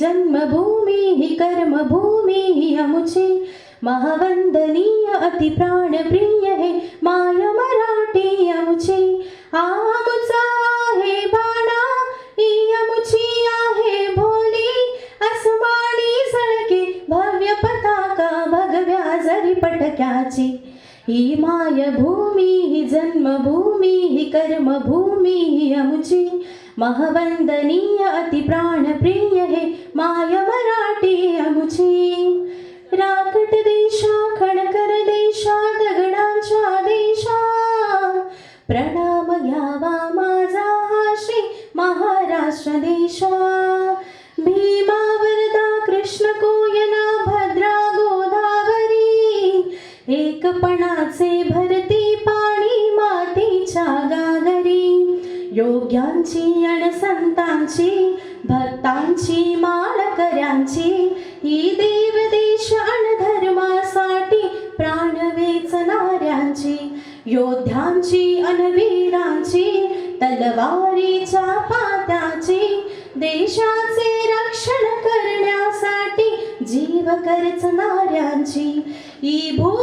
जन्मभूमी ही कर्मभूमी ही अमुची महावंदनीय अति प्राणप्रिय hey my Marathi अमुची आमुचा आहे बाणा ही अमुची आहे भोली। अस्मानी सळके भव्य पताका भगव्या जरी पटक्याची। ही माय भूमी ही जन्मभूमी ही कर्मभूमी ही अमुची महवंदनीय अति प्राण घ्यावा माझा हा श्री महाराष्ट्र देशा भीमा वरदा कृष्ण कोयना भद्रा गोदावरी. एकपणाचे भरती पाणी मातीच्या गागरी योग्यांची अणसंतांची भक्तांची माळकऱ्यांची ही योद्ध्यांची अनवीरांची तलवारीच्या पात्याची देशाचे रक्षण करण्यासाठी जीव करचणाऱ्यांची ही भू